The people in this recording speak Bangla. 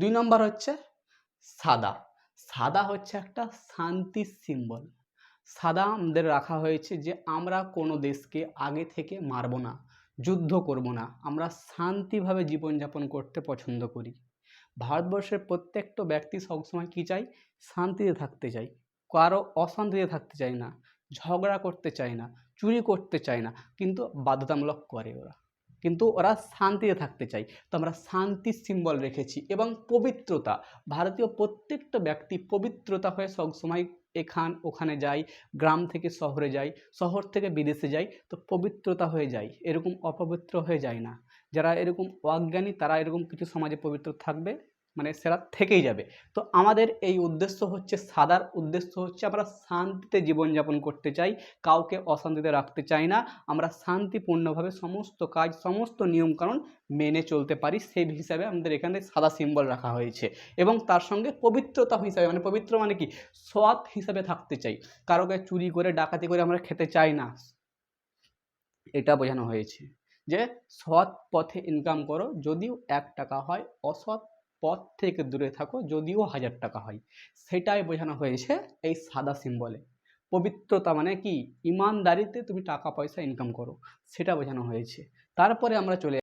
দুই নম্বর হচ্ছে সাদা। সাদা হচ্ছে একটা শান্তির সিম্বল সাদা আমাদের রাখা হয়েছে যে আমরা কোনো দেশকে আগে থেকে মারবো না, যুদ্ধ করব না, আমরা শান্তিভাবে জীবনযাপন করতে পছন্দ করি। ভারতবর্ষের প্রত্যেকটা ব্যক্তি সবসময় কী চাই শান্তিতে থাকতে চাই কারও অশান্তিতে থাকতে চায় না, ঝগড়া করতে চায় না, চুরি করতে চায় না, কিন্তু বাধ্যতামূলক করে ওরা। কিন্তু ওরা শান্তিতে থাকতে চায় তো আমরা শান্তির সিম্বল রেখেছি এবং পবিত্রতা। ভারতীয় প্রত্যেকটা ব্যক্তি পবিত্রতা হয়ে সবসময় এখান ওখানে যাই গ্রাম থেকে শহরে যাই শহর থেকে বিদেশে যাই তো পবিত্রতা হয়ে যায়। এরকম অপবিত্র হয়ে যায় না। যারা এরকম অজ্ঞানী তারা এরকম কিছু সমাজে পবিত্র থাকবে? মানে সেরা থেকেই যাবে। তো আমাদের এই উদ্দেশ্য হচ্ছে সাদার উদ্দেশ্য হচ্ছে আমরা শান্তিতে জীবনযাপন করতে চাই, কাউকে অশান্তিতে রাখতে চাই না, আমরা শান্তিপূর্ণভাবে সমস্ত কাজ, সমস্ত নিয়মকানুন মেনে চলতে পারি, সেই হিসাবে আমাদের এখানে সাদা সিম্বল রাখা হয়েছে। এবং তার সঙ্গে পবিত্রতা হিসাবে মানে পবিত্র মানে কি? সৎ হিসাবে থাকতে চাই। কারোকে চুরি করে, ডাকাতি করে আমরা খেতে চাই না। এটা বোঝানো হয়েছে যে সৎ পথে ইনকাম করো, যদিও এক টাকা হয় অসৎ পথ থেকে দূরে থাকো, যদিও হাজার টাকা হয়। সেটাই বোঝানো হয়েছে এই সাদা সিম্বলে পবিত্রতা মানে কি? ইমানদারিতে তুমি টাকা পয়সা ইনকাম করো, সেটা বোঝানো হয়েছে। তারপরে আমরা চলে